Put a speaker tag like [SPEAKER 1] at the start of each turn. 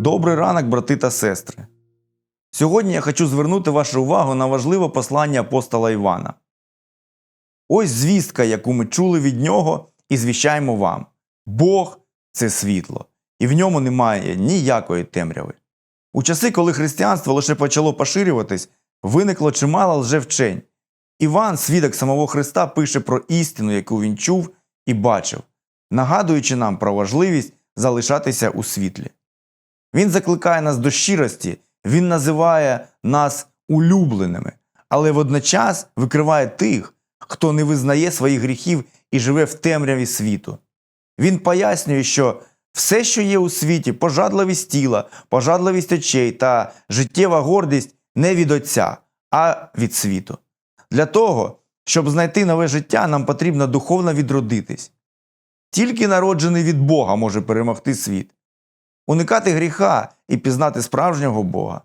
[SPEAKER 1] Добрий ранок, брати та сестри. Сьогодні я хочу звернути вашу увагу на важливе послання апостола Івана. Ось звістка, яку ми чули від нього, і звіщаємо вам: Бог це світло, і в ньому немає ніякої темряви. У часи, коли християнство лише почало поширюватись, виникло чимало лжевчень. Іван, свідок самого Христа, пише про істину, яку він чув і бачив, нагадуючи нам про важливість залишатися у світлі. Він закликає нас до щирості, він називає нас улюбленими, але водночас викриває тих, хто не визнає своїх гріхів і живе в темряві світу. Він пояснює, що все, що є у світі, пожадливість тіла, пожадливість очей та життєва гордість не від Отця, а від світу. Для того, щоб знайти нове життя, нам потрібно духовно відродитись. Тільки народжений від Бога може перемогти світ, уникати гріха і пізнати справжнього Бога.